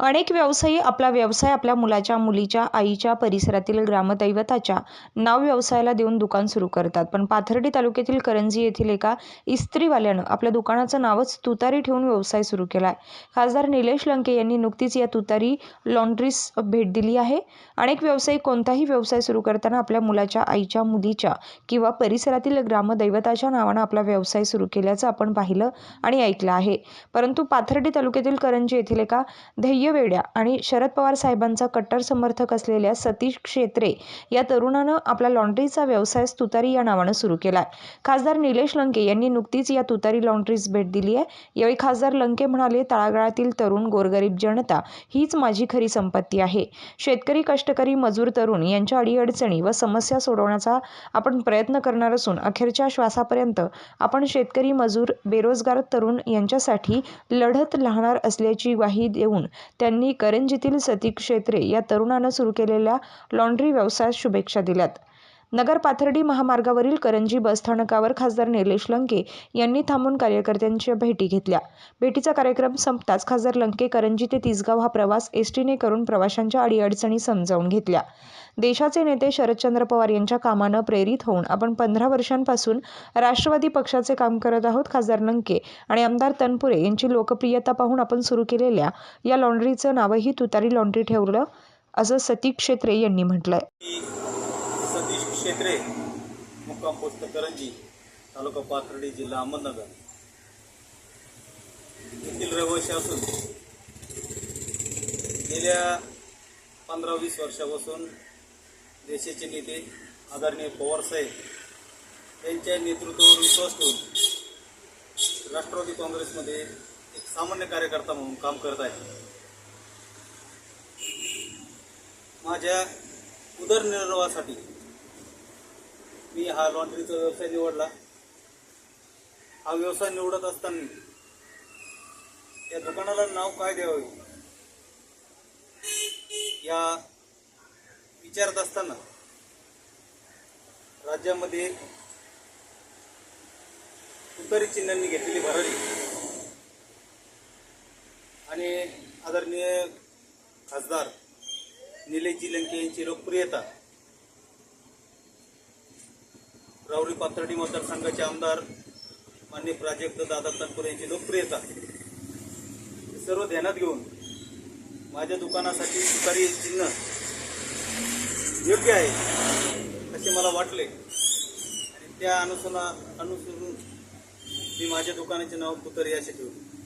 अनेक व्यवसायी आपला व्यवसाय आपल्या मुलाच्या मुलीच्या आईच्या परिसरातील ग्रामदैवताच्या नाव व्यवसायाला देऊन दुकान सुरू करतात. पण पाथर्डी तालुक्यातील करंजी येथील एका इस्त्रीवाल्यानं आपल्या दुकानाचं नावच तुतारी ठेवून व्यवसाय सुरू केला आहे खासदार निलेश लंके यांनी नुकतीच या तुतारी लॉन्ड्रीस भेट दिली आहे. अनेक व्यावसायिक कोणताही व्यवसाय सुरू करताना आपल्या मुलाच्या आईच्या मुलीच्या किंवा परिसरातील ग्रामदैवताच्या नावानं आपला व्यवसाय सुरू केल्याचं आपण पाहिलं आणि ऐकलं आहे. परंतु पाथर्डी तालुक्यातील करंजी येथील एका ध्येय वेड्या आणि शरद पवार साहेबांचा कट्टर समर्थक असलेल्या सतीश क्षेत्रे या तरुणानं आपला लॉन्ड्रीचा व्यवसाय तुतारी या नावानं सुरू केला आहे खासदार निलेश लंके यांनी नुकतीच या तुतारी लॉन्ड्रीज भेट दिली आहे. यावेळी खासदार लंके म्हणाले तळागाळातील तरुण गोरगरीब जनता हीच माझी खरी संपत्ती आहे. शेतकरी कष्टकरी मजूर तरुण यांच्या अडीअडचणी व समस्या सोडवण्याचा आपण प्रयत्न करणार असून अखेरच्या श्वासापर्यंत आपण शेतकरी मजूर बेरोजगार तरुण यांच्यासाठी लढत राहणार असल्याची ग्वाही देऊन त्यांनी करंजीतील सती क्षेत्रे या तरुणानं सुरू केलेल्या लॉन्ड्री व्यवसायात शुभेच्छा दिल्यात. नगर पाथर्डी महामार्गावरील करंजी बसस्थानकावर खासदार निलेश लंके यांनी थांबून कार्यकर्त्यांच्या भेटी घेतल्या. भेटीचा कार्यक्रम संपताच खासदार लंके करंजी ते तिसगाव हा प्रवास एस टीने करून प्रवाशांच्या अडीअडचणी समजावून घेतल्या. देशाचे नेते शरदचंद्र पवार यांच्या कामानं प्रेरित होऊन आपण पंधरा वर्षांपासून राष्ट्रवादी पक्षाचे काम करत आहोत खासदार लंके आणि आमदार तनपुरे यांची लोकप्रियता पाहून आपण सुरू केलेल्या या लॉन्ड्रीचं नावही तुतारी लॉन्ड्री ठेवलं असं सती क्षेत्रे यांनी म्हटलंय. सतीश क्षेत्रे मुक्काम पोस्ट करंजी तालुका पाथर्डी जिल्हा अहमदनगर. येथील रहिवासी असून गेल्या पंधरा वीस वर्षापासून देशाचे नेते आदरणीय पवारसाहेब यांच्या नेतृत्वावर विश्वास ठेवून राष्ट्रवादी काँग्रेसमध्ये एक सामान्य कार्यकर्ता म्हणून काम करत आहे माझ्या उदरनिर्वाहासाठी मी हा लॉन्ड्रीचा व्यवसाय निवडला. हा व्यवसाय निवडत असताना या दुकानाला नाव काय द्यावे? या विचारत असताना राज्यामध्ये उत्तरी चिन्हांनी घेतलेली भरारी आणि आदरणीय खासदार निलेशजी लंके यांची लोकप्रियता रावरी पाथर्डी मतदारसंघाचे आमदार मान्य प्राजक्त दादा तनपुरे यांची लोकप्रियता. सर्व ध्यानात घेऊन माझ्या दुकानासाठी तुतारी चिन्ह योग्य आहे असे मला वाटले. आणि त्या अनुसना अनुसरून मी माझ्या दुकानाचे नाव पुतरी असे ठेवले.